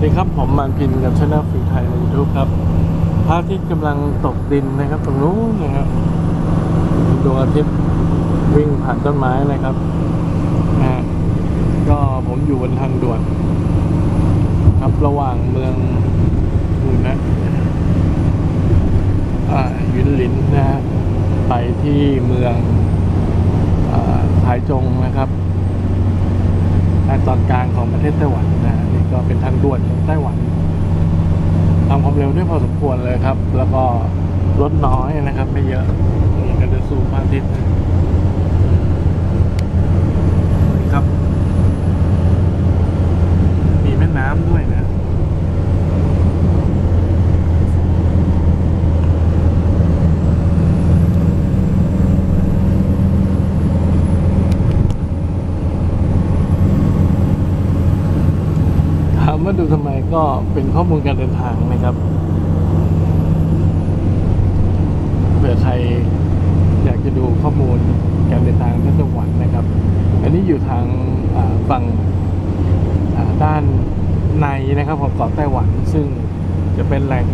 สดีครับ ผมมานพินกับช anel ฟิวไทยใน YouTube ครับพระอาทิตย์กำลังตกดินนะครับ ตรงนู้นนะครับดวงอาทิตย์วิ่งผ่านต้นไม้นะครับนะฮะก็ผมอยู่บนทางด่วน ครับระหว่างเมืองนู่นนะอ่ายุนหลินนะฮะไปที่เมืองอ่าไถจงนะครับตอนกลางของประเทศไต้หวัน ก็เป็นทางด่วนของไต้หวันทำความเร็วได้พอสมควรเลยครับ แล้วก็รถน้อยนะครับ ไม่เยอะนี่ก็จะสูงมากที่ตย์นะนี่ครับ มีแม่น้ำด้วยนะ ถาม ว่าดูทำไมก็เป็นข้อมูลการเดินทางนะครับเผื่อใครอยากจะดูข้อมูลการเดินทางที่จังหวัดนะครับ อันนี้อยู่ทางฝั่งด้านในนะครับของเกาะไต้หวัน ซึ่งจะเป็นแหล่ง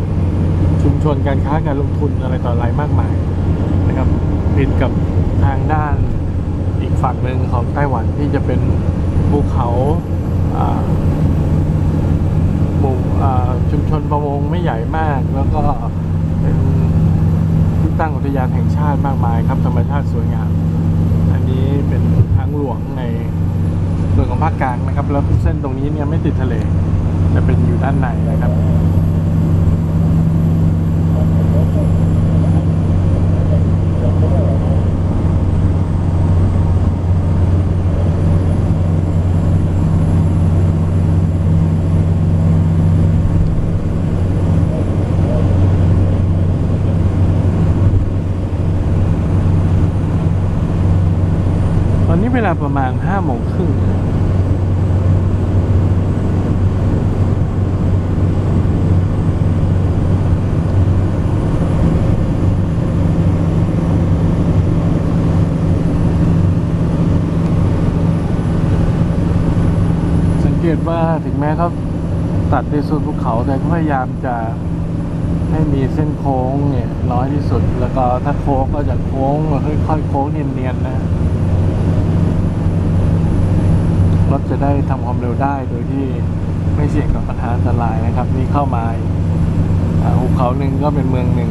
ชุมชนการค้าการลงทุนอะไรต่ออะไรมากมายนะครับติดกับทางด้านอีกฝั่งหนึ่งของไต้หวันที่จะเป็นภูเขา หมู่ชุมชนประมงไม่ใหญ่มาก แล้วก็เป็นที่ตั้งอุทยานแห่งชาติมากมายครับธรรมชาติสวยงาม อันนี้เป็นทางหลวงในส่วนของภาคกลางนะครับ แล้วเส้นตรงนี้เนี่ยไม่ติดทะเลแต่เป็นอยู่ด้านในนะครับ ตอ นี้เวลาประมาณห้าโมงครึ่งสังเกตว่าถึงแม้เขาตัดในส่วนภูเขาแต่ก็พยายามจะให้มีเส้นโค้งเนี่ยน้อยที่สุด แล้วก็ถ้าโค้งก็จะโค้งค่อยๆโค้งเนียนๆนะ รถจะได้ทำความเร็วได้โดยที่ไม่เสี่ยงกับปัญหาอันตรายนะครับ นี่เข้ามาอ่าหุบเขาหนึ่งก็เป็นเมืองหนึ่ง